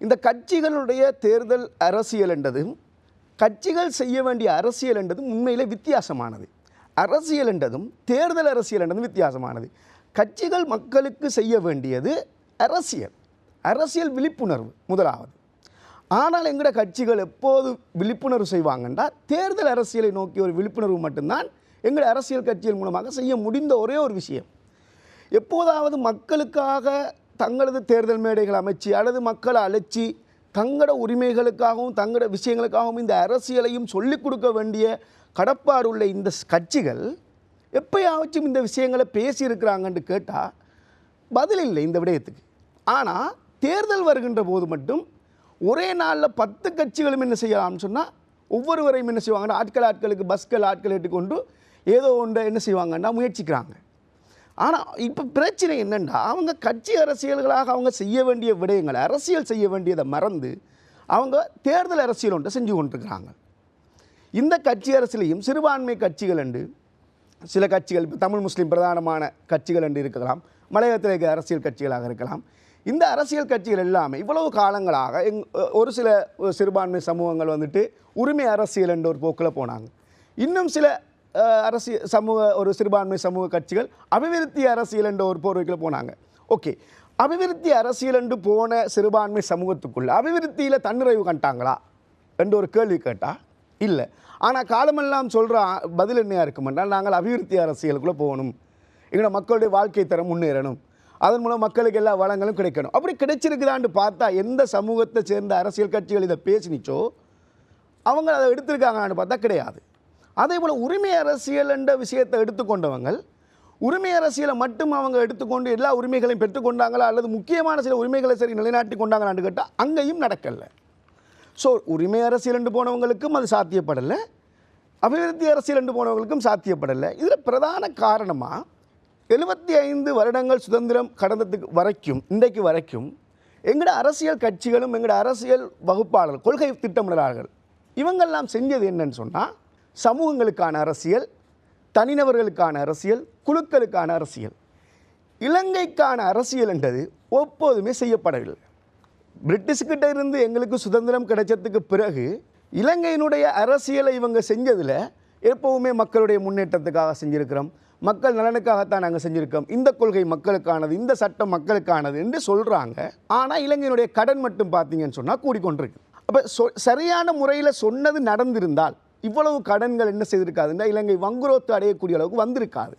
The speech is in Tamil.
இந்த கட்சிகளுடைய தேர்தல் அரசியல் என்றதும் கட்சிகள் செய்ய வேண்டிய அரசியல் என்றதும் உண்மையிலே வித்தியாசமானது. அரசியல் என்றதும் தேர்தல் அரசியல் என்றதும் வித்தியாசமானது. கட்சிகள் மக்களுக்கு செய்ய வேண்டியது அரசியல். அரசியல் விழிப்புணர்வு முதலாவது. ஆனால் எங்கட கட்சிகள் எப்போது விழிப்புணர்வு செய்வாங்கன்னா தேர்தல் அரசியலை நோக்கி ஒரு விழிப்புணர்வு மட்டும்தான் எங்கள் அரசியல் கட்சிகள் மூலமாக செய்ய முடிந்த ஒரே ஒரு விஷயம். எப்போதாவது மக்களுக்காக தங்களது தேர்தல் மேடைகள் அமைச்சு அல்லது மக்களை அழைச்சி தங்களோட உரிமைகளுக்காகவும் தங்களோட விஷயங்களுக்காகவும் இந்த அரசியலையும் சொல்லிக் கொடுக்க வேண்டிய கடப்பாடு உள்ள இந்த ஸ் கட்சிகள் எப்பயாச்சும் இந்த விஷயங்களை பேசியிருக்கிறாங்கன்னு கேட்டால் பதில் இல்லை இந்த விடயத்துக்கு. ஆனால் தேர்தல் வருகின்ற போது மட்டும் ஒரே நாளில் பத்து கட்சிகளும் என்ன செய்யலாம்னு சொன்னால் ஒவ்வொருவரையும் என்ன செய்வாங்கன்னா ஆட்கள் ஆட்களுக்கு பஸ்கள் ஆட்கள் ஏற்றுக்கொண்டு ஏதோ ஒன்றை என்ன செய்வாங்கன்னா முயற்சிக்கிறாங்க. ஆனால் இப்போ பிரச்சனை என்னென்னா அவங்க கட்சி அரசியல்களாக அவங்க செய்ய வேண்டிய விடயங்களை அரசியல் செய்ய வேண்டியதை மறந்து அவங்க தேர்தல் அரசியல் ஒன்றை செஞ்சு கொண்டிருக்கிறாங்க. இந்த கட்சி அரசியலையும் சிறுபான்மை கட்சிகள் என்று சில கட்சிகள் இப்போ தமிழ் முஸ்லீம் பிரதானமான கட்சிகள் என்று இருக்கலாம் மலையத்தில் இருக்க அரசியல் கட்சிகளாக இருக்கலாம். இந்த அரசியல் கட்சிகள் எல்லாமே இவ்வளவு காலங்களாக எங் ஒரு சில சிறுபான்மை சமூகங்கள் வந்துட்டு உரிமை அரசியல் என்ற ஒரு போக்கில் போனாங்க. இன்னும் சில அரசியல் சமூக ஒரு சிறுபான்மை சமூக கட்சிகள் அபிவிருத்தி அரசியல் என்ற ஒரு போர்வைக்கில் போனாங்க. ஓகே. அபிவிருத்தி அரசியல் என்று போன சிறுபான்மை சமூகத்துக்குள்ள அபிவிருத்தியில் தன்னிறைவு கண்டாங்களா? என்ற ஒரு கேள்வி கேட்டால் இல்லை. ஆனால் காலமெல்லாம் சொல்கிற பதில் என்னையாக இருக்குமென்றால் நாங்கள் அபிவிருத்தி அரசியலுக்குள்ளே போகணும். எங்களோட மக்களுடைய வாழ்க்கை தரம் முன்னேறணும். அதன் மூலம் மக்களுக்கு எல்லா வளங்களும் கிடைக்கணும். அப்படி கிடைச்சிருக்குதான்னு பார்த்தா எந்த சமூகத்தை சேர்ந்த அரசியல் கட்சிகள் இதை பேசினிச்சோ அவங்க அதை எடுத்திருக்காங்கன்னு பார்த்தா கிடையாது. அதே போல் உரிமை அரசியல் என்ற விஷயத்தை எடுத்துக்கொண்டவங்க உரிமை அரசியலை மட்டும் அவங்க எடுத்துக்கொண்டு எல்லா உரிமைகளையும் பெற்றுக்கொண்டாங்களா அல்லது முக்கியமான சில உரிமைகளை சரி நிலைநாட்டி கொண்டாங்களான்னு கேட்டால் அங்கேயும் நடக்கலை. ஸோ உரிமை அரசியல் என்று போனவங்களுக்கும் அது சாத்தியப்படலை அபிவிருத்தி அரசியல் என்று போனவங்களுக்கும் சாத்தியப்படலை. இதில் பிரதான காரணமாக எழுபத்தி ஐந்து வருடங்கள் சுதந்திரம் கடந்ததுக்கு வரைக்கும் இன்றைக்கு வரைக்கும் எங்களோட அரசியல் கட்சிகளும் எங்களோட அரசியல் வகுப்பாளர்கள் கொள்கை திட்டமிடலாளர்கள் இவங்கெல்லாம் செஞ்சது என்னன்னு சொன்னால் சமூகங்களுக்கான அரசியல் தனிநபர்களுக்கான அரசியல் குழுக்களுக்கான அரசியல். இலங்கைக்கான அரசியல் என்றது எப்போதுமே செய்யப்படவில்லை. பிரிட்டிஷ்கிட்ட இருந்து எங்களுக்கு சுதந்திரம் கிடைச்சதுக்கு பிறகு இலங்கையினுடைய அரசியலை இவங்க செஞ்சதில் எப்போவுமே மக்களுடைய முன்னேற்றத்துக்காக செஞ்சுருக்கிறோம். மக்கள் நலனுக்காகத்தான் நாங்கள் செஞ்சுருக்கோம் இந்த கொள்கை மக்களுக்கானது இந்த சட்டம் மக்களுக்கானது என்று சொல்கிறாங்க ஆனால் இலங்கையினுடைய கடன் மட்டும் பார்த்தீங்கன்னு சொன்னால் கூடிக்கொண்டிருக்கு. அப்போ சொ சரியான முறையில் சொன்னது நடந்திருந்தால் இவ்வளவு கடன்கள் என்ன செய்திருக்காதுன்னா இலங்கை வங்குரோத்து அடையக்கூடிய அளவுக்கு வந்திருக்காது.